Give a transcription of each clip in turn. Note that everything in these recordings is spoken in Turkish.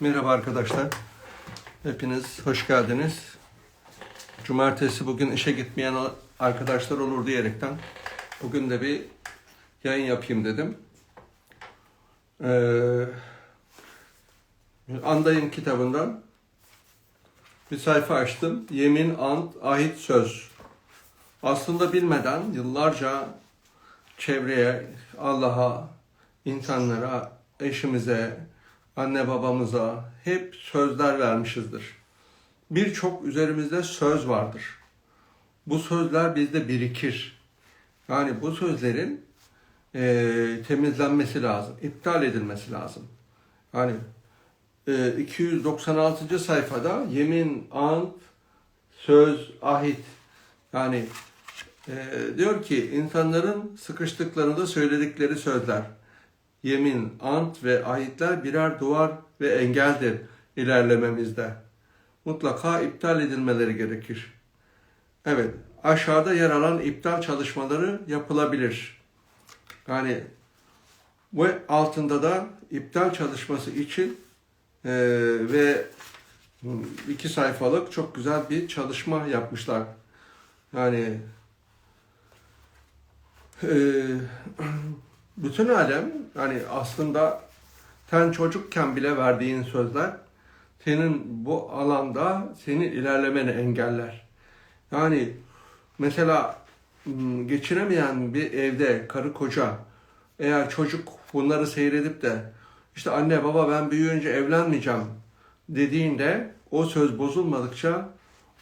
Merhaba arkadaşlar. Hepiniz hoş geldiniz. Cumartesi bugün işe gitmeyen arkadaşlar olur diyerekten bugün de bir yayın yapayım dedim. Ee, Andayım kitabından bir sayfa açtım. Yemin, ant, ahit, söz. Aslında bilmeden yıllarca çevreye, Allah'a, insanlara, eşimize, anne babamıza hep sözler vermişizdir. Birçok üzerimizde söz vardır. Bu sözler bizde birikir. Yani bu sözlerin e, temizlenmesi lazım, iptal edilmesi lazım. Yani e, 296. sayfada yemin, ant, söz, ahit. Yani e, diyor ki insanların sıkıştıklarında söyledikleri sözler yemin, ant ve ahitler birer duvar ve engeldir ilerlememizde. Mutlaka iptal edilmeleri gerekir. Evet, aşağıda yer alan iptal çalışmaları yapılabilir. Yani ve altında da iptal çalışması için e, ve iki sayfalık çok güzel bir çalışma yapmışlar. Yani e, bütün alem yani aslında sen çocukken bile verdiğin sözler senin bu alanda senin ilerlemeni engeller. Yani mesela geçinemeyen bir evde karı koca eğer çocuk bunları seyredip de işte anne baba ben büyüyünce evlenmeyeceğim dediğinde o söz bozulmadıkça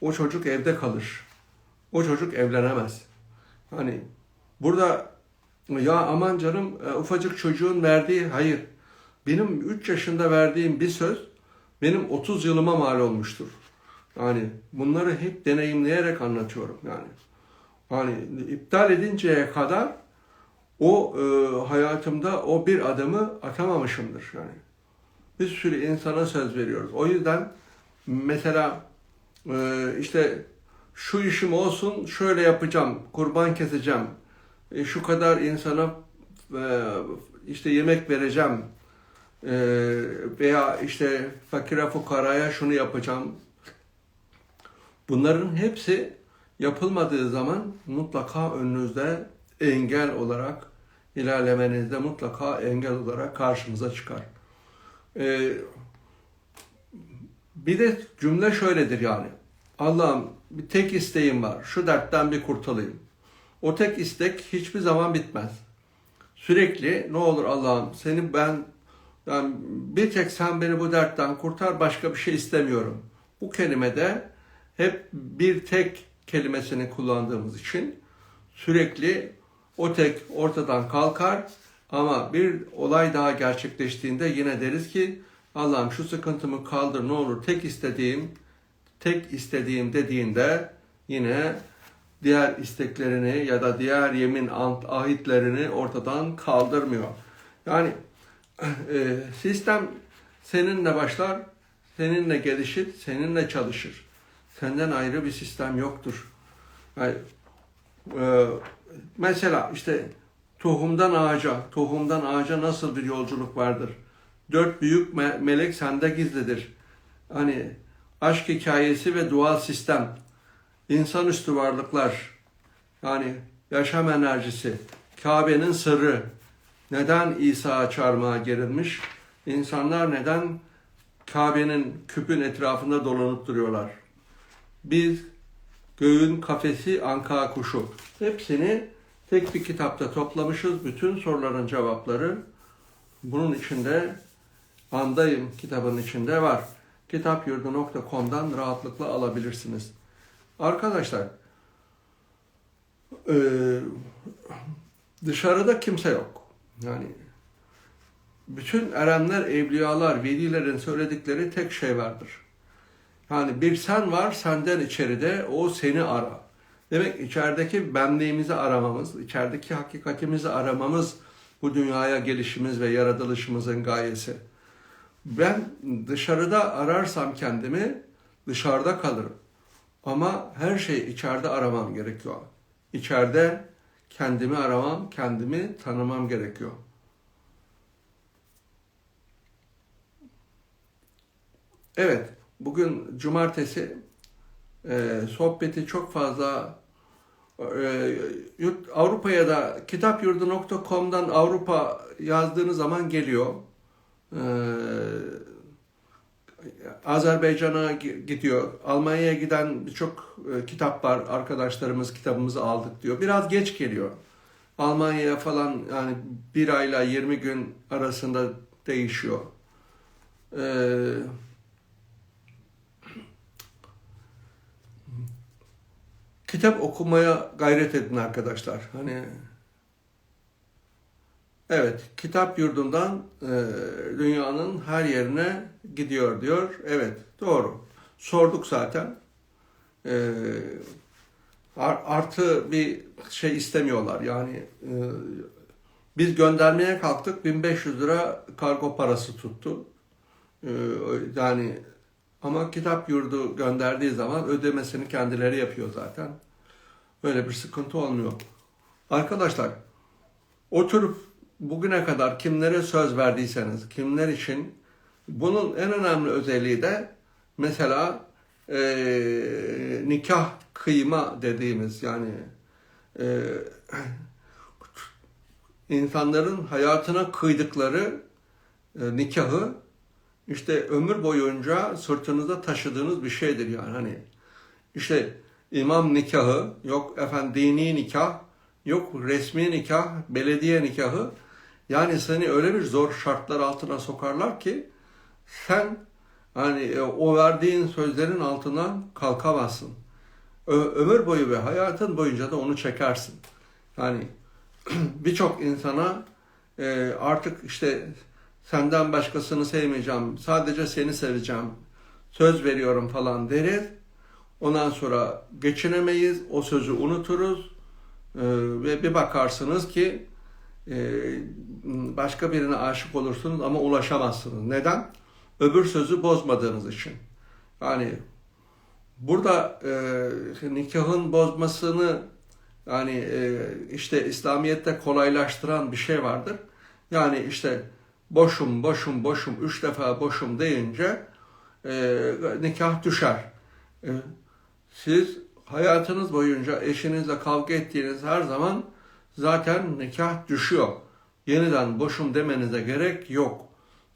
o çocuk evde kalır. O çocuk evlenemez. Hani burada ya aman canım e, ufacık çocuğun verdiği hayır. Benim 3 yaşında verdiğim bir söz benim 30 yılıma mal olmuştur. Yani bunları hep deneyimleyerek anlatıyorum yani. Yani iptal edinceye kadar o e, hayatımda o bir adımı atamamışımdır yani. Bir sürü insana söz veriyoruz. O yüzden mesela e, işte şu işim olsun şöyle yapacağım, kurban keseceğim, e, şu kadar insana e, işte yemek vereceğim e, veya işte fakire fukaraya şunu yapacağım. Bunların hepsi yapılmadığı zaman mutlaka önünüzde engel olarak ilerlemenizde mutlaka engel olarak karşınıza çıkar. E, bir de cümle şöyledir yani. Allah'ım bir tek isteğim var. Şu dertten bir kurtulayım. O tek istek hiçbir zaman bitmez. Sürekli ne olur Allah'ım seni ben yani bir tek sen beni bu dertten kurtar başka bir şey istemiyorum. Bu kelimede hep bir tek kelimesini kullandığımız için sürekli o tek ortadan kalkar ama bir olay daha gerçekleştiğinde yine deriz ki Allah'ım şu sıkıntımı kaldır ne olur tek istediğim tek istediğim dediğinde yine diğer isteklerini ya da diğer yemin ant ahitlerini ortadan kaldırmıyor. Yani e, sistem seninle başlar, seninle gelişir, seninle çalışır. Senden ayrı bir sistem yoktur. Yani, e, mesela işte tohumdan ağaca, tohumdan ağaca nasıl bir yolculuk vardır? Dört büyük me- melek sende gizlidir. Hani aşk hikayesi ve doğal sistem insanüstü varlıklar, yani yaşam enerjisi, Kabe'nin sırrı, neden İsa çarmıha gerilmiş? İnsanlar neden Kabe'nin küpün etrafında dolanıp duruyorlar? Biz göğün kafesi anka kuşu. Hepsini tek bir kitapta toplamışız. Bütün soruların cevapları bunun içinde Andayım kitabın içinde var. Kitapyurdu.com'dan rahatlıkla alabilirsiniz. Arkadaşlar e, dışarıda kimse yok. Yani bütün erenler, evliyalar, velilerin söyledikleri tek şey vardır. Yani bir sen var, senden içeride, o seni ara. Demek içerideki benliğimizi aramamız, içerideki hakikatimizi aramamız bu dünyaya gelişimiz ve yaratılışımızın gayesi. Ben dışarıda ararsam kendimi dışarıda kalırım. Ama her şeyi içeride aramam gerekiyor. İçeride kendimi aramam, kendimi tanımam gerekiyor. Evet, bugün cumartesi e, sohbeti çok fazla e, Avrupa'ya da kitapyurdu.com'dan Avrupa yazdığınız zaman geliyor. E, Azerbaycan'a gi- gidiyor. Almanya'ya giden birçok e, kitap var. Arkadaşlarımız kitabımızı aldık diyor. Biraz geç geliyor. Almanya'ya falan yani bir ayla 20 gün arasında değişiyor. Ee, kitap okumaya gayret edin arkadaşlar. Hani evet kitap yurdundan e, dünyanın her yerine gidiyor diyor. Evet doğru. Sorduk zaten. Ar- artı bir şey istemiyorlar. Yani e, biz göndermeye kalktık 1500 lira kargo parası tuttu. Ee, yani ama kitap yurdu gönderdiği zaman ödemesini kendileri yapıyor zaten. Böyle bir sıkıntı olmuyor. Arkadaşlar oturup bugüne kadar kimlere söz verdiyseniz, kimler için bunun en önemli özelliği de mesela eee, nikah kıyma dediğimiz yani eee, insanların hayatına kıydıkları e, nikahı işte ömür boyunca sırtınızda taşıdığınız bir şeydir yani. Hani işte imam nikahı yok efendim dini nikah yok resmi nikah belediye nikahı yani seni öyle bir zor şartlar altına sokarlar ki sen hani o verdiğin sözlerin altından kalkamazsın. Ö- ömür boyu ve hayatın boyunca da onu çekersin. Yani birçok insana e, artık işte senden başkasını sevmeyeceğim, sadece seni seveceğim, söz veriyorum falan deriz. Ondan sonra geçinemeyiz, o sözü unuturuz E, ve bir bakarsınız ki başka birine aşık olursunuz ama ulaşamazsınız. Neden? Öbür sözü bozmadığınız için. Yani burada e, nikahın bozmasını yani e, işte İslamiyet'te kolaylaştıran bir şey vardır. Yani işte boşum, boşum, boşum, üç defa boşum deyince e, nikah düşer. E, siz hayatınız boyunca eşinizle kavga ettiğiniz her zaman zaten nikah düşüyor. Yeniden boşum demenize gerek yok.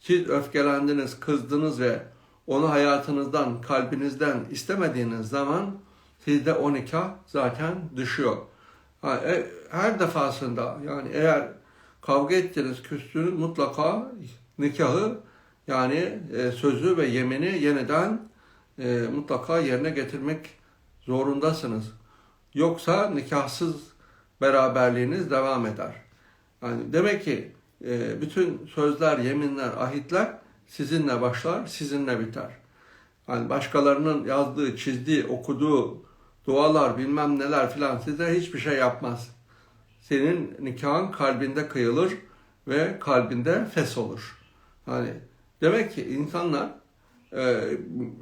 Siz öfkelendiniz, kızdınız ve onu hayatınızdan, kalbinizden istemediğiniz zaman sizde o nikah zaten düşüyor. E, Her defasında yani eğer kavga ettiniz, küstünüz mutlaka nikahı yani e, sözü ve yemini yeniden e, mutlaka yerine getirmek zorundasınız. Yoksa nikahsız beraberliğiniz devam eder. Yani demek ki e, bütün sözler, yeminler, ahitler sizinle başlar, sizinle biter. Yani başkalarının yazdığı, çizdiği, okuduğu dualar bilmem neler filan size hiçbir şey yapmaz. Senin nikahın kalbinde kıyılır ve kalbinde fes olur. Hani demek ki insanlar e,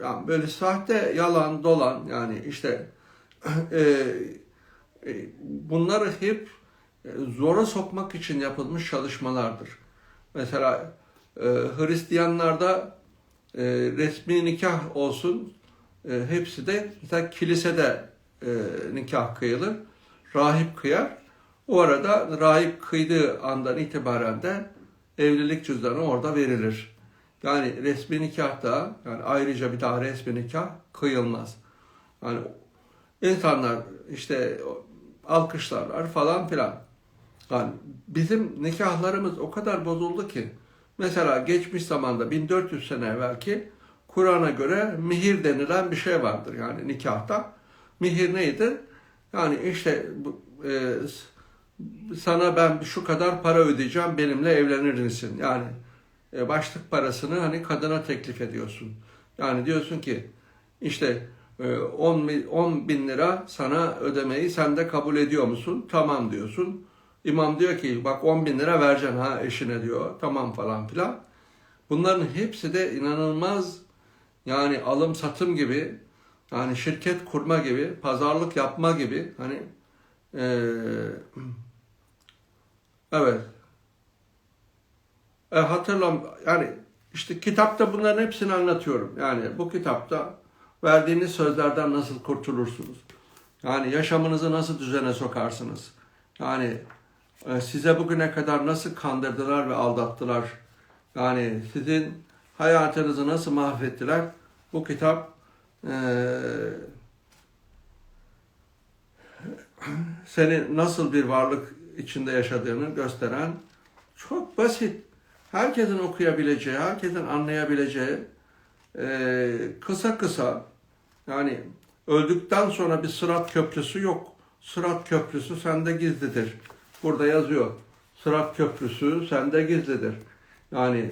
yani böyle sahte, yalan, dolan yani işte e, bunları hep e, zora sokmak için yapılmış çalışmalardır. Mesela e, Hristiyanlarda e, resmi nikah olsun e, hepsi de mesela kilisede e, nikah kıyılır. Rahip kıyar. O arada rahip kıydığı andan itibaren de evlilik cüzdanı orada verilir. Yani resmi nikahta yani ayrıca bir daha resmi nikah kıyılmaz. Yani insanlar işte alkışlarlar falan filan. Yani bizim nikahlarımız o kadar bozuldu ki mesela geçmiş zamanda 1400 sene evvelki Kur'an'a göre mihir denilen bir şey vardır yani nikahta. Mihir neydi? Yani işte e, sana ben şu kadar para ödeyeceğim benimle evlenir misin? Yani e, başlık parasını hani kadına teklif ediyorsun. Yani diyorsun ki işte 10, bin- 10 bin lira sana ödemeyi sen de kabul ediyor musun? Tamam diyorsun. İmam diyor ki bak 10 bin lira vereceksin ha eşine diyor. Tamam falan filan. Bunların hepsi de inanılmaz yani alım satım gibi yani şirket kurma gibi, pazarlık yapma gibi hani eee, evet. E, hatırlam yani İşte kitapta bunların hepsini anlatıyorum. Yani bu kitapta verdiğiniz sözlerden nasıl kurtulursunuz? Yani yaşamınızı nasıl düzene sokarsınız? Yani e, size bugüne kadar nasıl kandırdılar ve aldattılar? Yani sizin hayatınızı nasıl mahvettiler? Bu kitap e, seni nasıl bir varlık içinde yaşadığını gösteren çok basit, herkesin okuyabileceği, herkesin anlayabileceği e, kısa kısa yani öldükten sonra bir sırat köprüsü yok. Sırat köprüsü sende gizlidir. Burada yazıyor. Sırat köprüsü sende gizlidir. Yani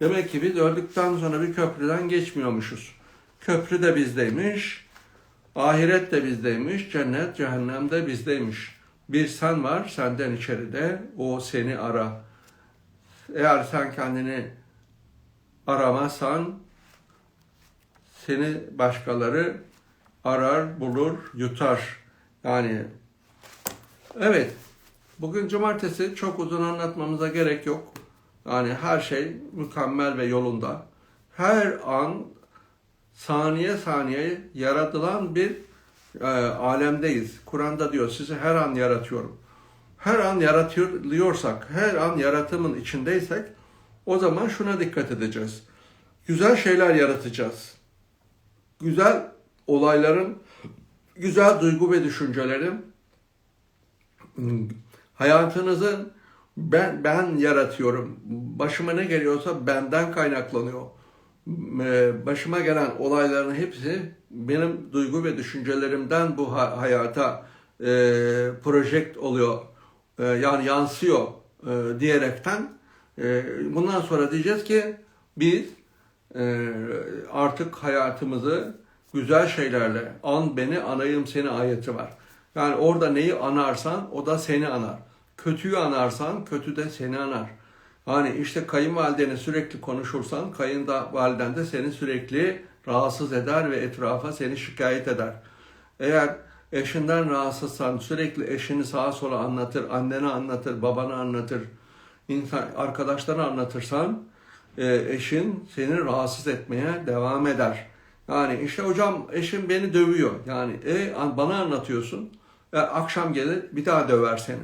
demek ki biz öldükten sonra bir köprüden geçmiyormuşuz. Köprü de bizdeymiş. Ahiret de bizdeymiş. Cennet, cehennem de bizdeymiş. Bir sen var senden içeride. O seni ara. Eğer sen kendini aramazsan seni başkaları arar, bulur, yutar. Yani evet bugün cumartesi çok uzun anlatmamıza gerek yok. Yani her şey mükemmel ve yolunda. Her an saniye saniye yaratılan bir e, alemdeyiz. Kur'an'da diyor sizi her an yaratıyorum. Her an yaratıyorsak, her an yaratımın içindeysek o zaman şuna dikkat edeceğiz. Güzel şeyler yaratacağız. Güzel olayların, güzel duygu ve düşüncelerin hayatınızın ben ben yaratıyorum. Başıma ne geliyorsa benden kaynaklanıyor. Ee, Başıma gelen olayların hepsi benim duygu ve düşüncelerimden bu ha- hayata e, project oluyor. E, yani yansıyor e, diyerekten e, bundan sonra diyeceğiz ki biz artık hayatımızı güzel şeylerle an beni anayım seni ayeti var. Yani orada neyi anarsan o da seni anar. Kötüyü anarsan kötü de seni anar. Hani işte kayınvalideni sürekli konuşursan kayınvaliden de seni sürekli rahatsız eder ve etrafa seni şikayet eder. Eğer eşinden rahatsızsan sürekli eşini sağa sola anlatır, annene anlatır, babana anlatır, insan arkadaşlara anlatırsan eşin seni rahatsız etmeye devam eder. Yani işte hocam eşim beni dövüyor. Yani e, an- bana anlatıyorsun. E, akşam gelir bir daha döver seni.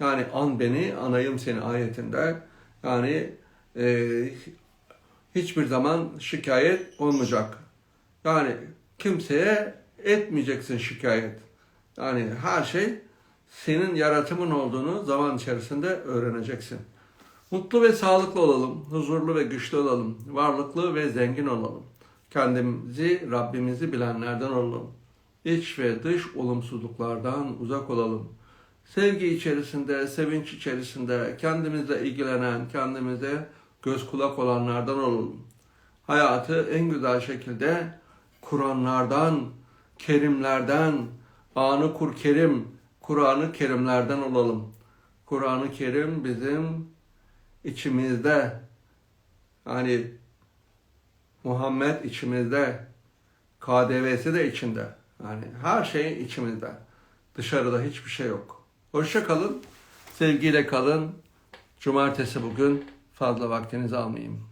Yani an beni anayım seni ayetinde. Yani e, hiçbir zaman şikayet olmayacak. Yani kimseye etmeyeceksin şikayet. Yani her şey senin yaratımın olduğunu zaman içerisinde öğreneceksin. Mutlu ve sağlıklı olalım, huzurlu ve güçlü olalım, varlıklı ve zengin olalım. Kendimizi, Rabbimizi bilenlerden olalım. İç ve dış olumsuzluklardan uzak olalım. Sevgi içerisinde, sevinç içerisinde, kendimizle ilgilenen, kendimize göz kulak olanlardan olalım. Hayatı en güzel şekilde Kur'anlardan, kerimlerden, anı kur kerim, Kur'an'ı kerimlerden olalım. Kur'an-ı Kerim bizim içimizde, yani Muhammed içimizde, KDV'si de içinde. Yani her şey içimizde. Dışarıda hiçbir şey yok. Hoşça kalın, sevgiyle kalın. Cumartesi bugün fazla vaktinizi almayayım.